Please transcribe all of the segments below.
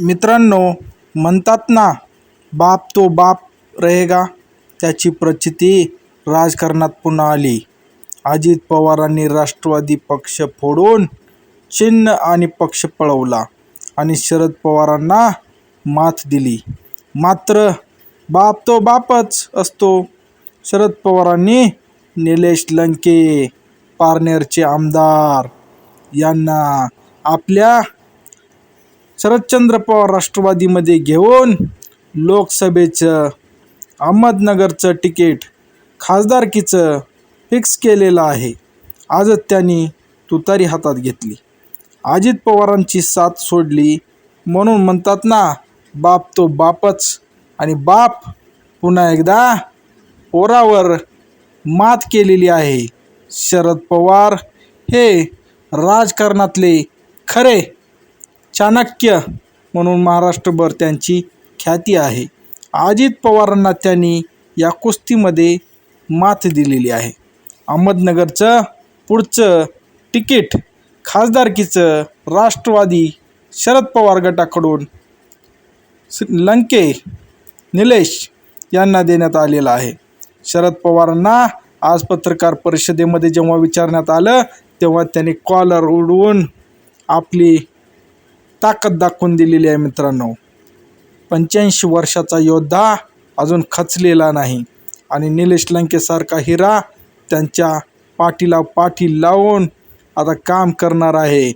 मित्रांनो म्हणतात ना बाप तो बाप रहेगा त्याची प्रचिती राजकारणात पुन्हा आली. अजित पवारांनी राष्ट्रवादी पक्ष फोडून चिन्ह आणि पक्ष पळवला आणि शरद पवारांना मात दिली. मात्र बाप तो बापच असतो. शरद पवारांनी निलेश लंके पारनेरचे आमदार यांना आपल्या शरदचंद्र पवार राष्ट्रवादीमध्ये घेऊन लोकसभेचं अहमदनगरचं तिकीट खासदारकीचं फिक्स केलेलं आहे. आजच त्यांनी तुतारी हातात घेतली. अजित पवारांची साथ सोडली म्हणून म्हणतात ना बाप तो बापच आणि बाप पुन्हा एकदा पोरावर मात केलेली आहे. शरद पवार हे राजकारणातले खरे चाणक्य म्हणून महाराष्ट्रभर त्यांची ख्याती आहे. अजित पवारांना त्यांनी या कुस्तीमध्ये मात दिलेली आहे. अहमदनगरचं पुढचं तिकीट खासदारकीचं राष्ट्रवादी शरद पवार गटाकडून लंके निलेश यांना देण्यात आलेलं आहे. शरद पवारांना आज पत्रकार परिषदेमध्ये जेव्हा विचारण्यात आलं तेव्हा त्यांनी कॉलर उडवून आपली ताकद दाखवून दिलेली आहे मित्रांनो. पंच्याऐंशी वर्षाचा योद्धा अजून खचलेला नाही. आणि निलेश लंकेसारखा हिरा त्यांच्या पाठीला पाठी लावून आता काम करणार आहे.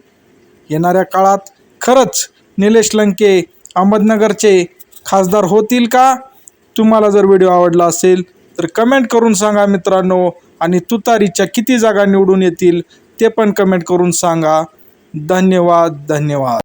येणाऱ्या काळात खरंच निलेश लंके अहमदनगरचे खासदार होतील का? तुम्हाला जर व्हिडिओ आवडला असेल तर कमेंट करून सांगा मित्रांनो. आणि तुतारीच्या किती जागा निवडून येतील ते पण कमेंट करून सांगा. धन्यवाद धन्यवाद.